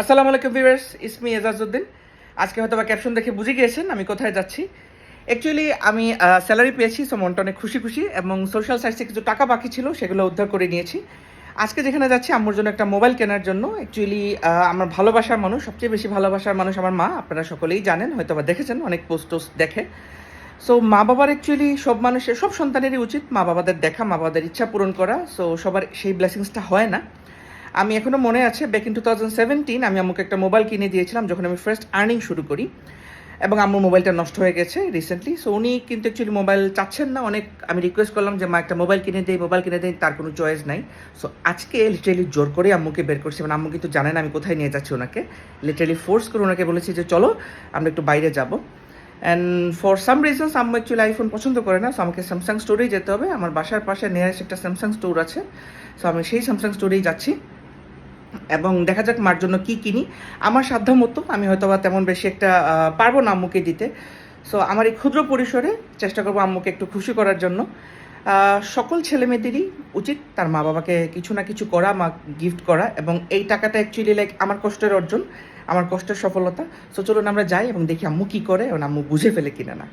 আসসালামু আলাইকুম ভিউয়ার্স ইসমি এজাজউদ্দিন। আজকে হয়তো বা ক্যাপশন দেখে বুঝে গিয়েছেন আমি কোথায় যাচ্ছি। অ্যাকচুয়ালি আমি স্যালারি পেয়েছি সো মনটা অনেক খুশি খুশি, এবং সোশ্যাল সাইটসে কিছু টাকা বাকি ছিল, সেগুলো উদ্ধার করে নিয়েছি। আজকে যেখানে যাচ্ছি, আম্মুর জন্য একটা মোবাইল কেনার জন্য। অ্যাকচুয়ালি আমার ভালোবাসার মানুষ, সবচেয়ে বেশি ভালোবাসার মানুষ আমার মা, আপনারা সকলেই জানেন হয়তো বা দেখেছেন, অনেক পোস্ট টোস্ট দেখে। সো মা বাবার অ্যাকচুয়ালি সব মানুষের, সব সন্তানেরই উচিত মা বাবাদের দেখা, মা বাবাদের ইচ্ছা পূরণ করা সো সবার সেই ব্লেসিংসটা হয় না। আমি এখনও মনে আছে back in two thousand seventeen আমি আমাকে একটা মোবাইল কিনে দিয়েছিলাম, যখন আমি ফার্স্ট আর্নিং শুরু করি। এবং আমার মোবাইলটা নষ্ট হয়ে গেছে রিসেন্টলি সো উনি কিন্তু অ্যাকচুয়ালি মোবাইল চাচ্ছেন না। অনেক আমি রিকোয়েস্ট করলাম যে, মা, একটা মোবাইল কিনে দেই মোবাইল কিনে দেয় তার কোনো চয়েস নাই। সো আজকে লিটারেলি জোর করে আম্মুকে বের করছি। মানে আম্মু কিন্তু জানেন আমি কোথায় নিয়ে যাচ্ছি ওনাকে। লিটারেলি ফোর্স করে ওনাকে বলেছি যে, চলো, আমরা একটু বাইরে যাব। অ্যান্ড ফর সাম রিজনস আম্মু অ্যাকচুয়ালি আইফোন পছন্দ করে না। সো আমাকে স্যামসাং স্টোরেই যেতে হবে। আমার বাসার পাশে নিয়ারেস্ট একটা স্যামসাং স্টোর আছে। সো আমি সেই স্যামসাং স্টোরেই যাচ্ছি। এবং দেখা যাক মার জন্য কি কিনি। আমার সাধ্য মতো আমি হয়তো বা তেমন বেশি একটা পারব না আম্মুকে দিতে। সো আমার এই ক্ষুদ্র পরিসরে চেষ্টা করব আম্মুকে একটু খুশি করার জন্য। সকল ছেলে মেয়েদেরই উচিত তার মা বাবাকে কিছু না কিছু করা মা গিফট করা এবং এই টাকাটা অ্যাকচুয়ালি লাইক আমার কষ্টের অর্জন, আমার কষ্টের সফলতা। সো চলুন আমরা যাই এবং দেখি আম্মু কি করে এবং আম্মু বুঝে ফেলে কিনা না।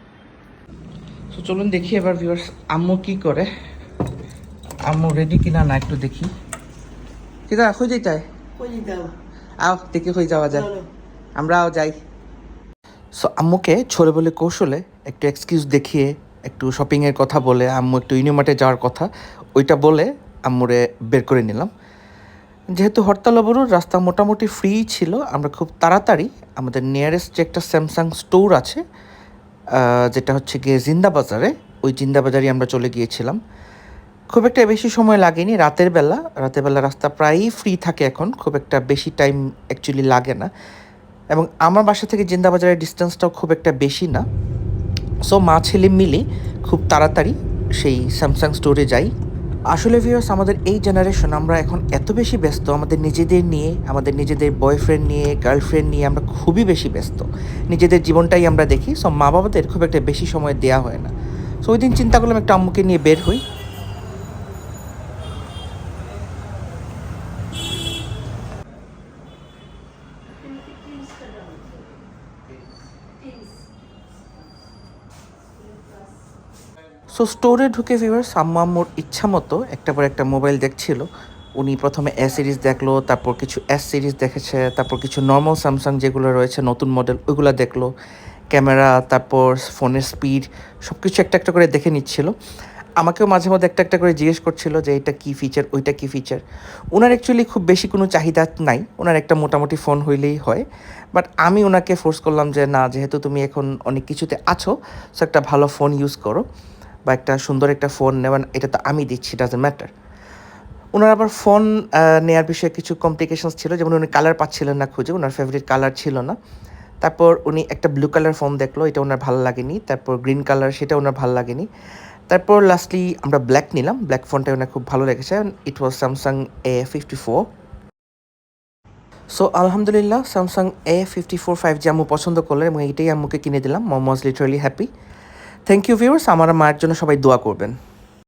সো চলুন দেখি এবার ভিউয়ার্স আম্মু কি করে। আম্মু রেডি কিনা না একটু দেখি। হয়ে যাইতায় কই দাও আও দেখি হয়ে যাওয়া যায়। আমরাও যাই। সো আম্মুকে ছোলে বলে কৌশলে একটু এক্সকিউজ দেখিয়ে একটু শপিংয়ের কথা বলে আম্মু একটু ইউনিমার্টে যাওয়ার কথা ওইটা বলে আম্মুরে বের করে নিলাম। যেহেতু হরতাল অবরোধ রাস্তা মোটামুটি ফ্রি ছিল আমরা খুব তাড়াতাড়ি আমাদের নিয়ারেস্ট যে একটা স্যামসাং স্টোর আছে যেটা হচ্ছে গিয়ে জিন্দা বাজারে ওই জিন্দা বাজারে আমরা চলে গিয়েছিলাম। খুব একটা বেশি সময় লাগেনি, রাতের বেলা। রাতের বেলা রাস্তা প্রায়ই ফ্রি থাকে এখন, খুব একটা বেশি টাইম অ্যাকচুয়ালি লাগে না। এবং আমার বাসা থেকে জিন্দাবাজারের ডিস্টেন্সটাও খুব একটা বেশি না। সো মা, ছেলে মিলে খুব তাড়াতাড়ি সেই স্যামসাং স্টোরে যাই। আসলে ভিউয়ার্স আমাদের এই জেনারেশন আমরা এখন এত বেশি ব্যস্ত, আমাদের নিজেদের নিয়ে, আমাদের নিজেদের বয়ফ্রেন্ড নিয়ে গার্লফ্রেন্ড নিয়ে আমরা খুবই বেশি ব্যস্ত। নিজেদের জীবনটাই আমরা দেখি। সো মা বাবাদের খুব একটা বেশি সময় দেওয়া হয় না। সো ওই দিন চিন্তা করলাম, একটা আম্মুকে নিয়ে বের হই। সো স্টোরে ঢুকে ভিউয়ার্স আম্মু আম্মুর ইচ্ছা মতো একটা পর একটা মোবাইল দেখছিল। উনি প্রথমে এস সিরিজ দেখল, তারপর কিছু এস সিরিজ দেখেছে, তারপর কিছু নর্মাল স্যামসাং যেগুলো রয়েছে, নতুন মডেল ওইগুলো দেখল। ক্যামেরা তারপর ফোনের স্পিড সব কিছু একটা একটা করে দেখে নিচ্ছিল। আমাকেও মাঝে মধ্যে একটা একটা করে জিজ্ঞেস করছিল যে এটা কী ফিচার ওইটা কী ফিচার ওনার অ্যাকচুয়ালি খুব বেশি কোনো চাহিদা নাই। ওনার একটা মোটামুটি ফোন হইলেই হয়। বাট আমি ওনাকে ফোর্স করলাম যে, না, যেহেতু তুমি এখন অনেক কিছুতে আছো সো একটা ভালো ফোন ইউজ করো বা একটা সুন্দর একটা ফোন নেবেন এটা তো আমি দিচ্ছি ডাজেন্ট ম্যাটার ওনার আবার ফোন নেওয়ার বিষয়ে কিছু কমপ্লিকেশনস ছিল। যেমন উনি কালার পাচ্ছিলেন না খুঁজে, ওনার ফেভারিট কালার ছিল না। তারপর উনি একটা ব্লু কালার ফোন দেখল, এটা ওনার ভালো লাগেনি। তারপর গ্রিন কালার সেটা ওনার ভালো লাগেনি। তারপর লাস্টলি আমরা ব্ল্যাক নিলাম। ব্ল্যাক ফোনটা ওনার খুব ভালো লেগেছে। It was Samsung A fifty four so আলহামদুলিল্লাহ Samsung A fifty four five G আম্মু পছন্দ করলেন এবং এইটাই আমাকে কিনে দিলাম। Momos literally happy thank you viewers আমার মায়ের জন্য সবাই দোয়া করবেন।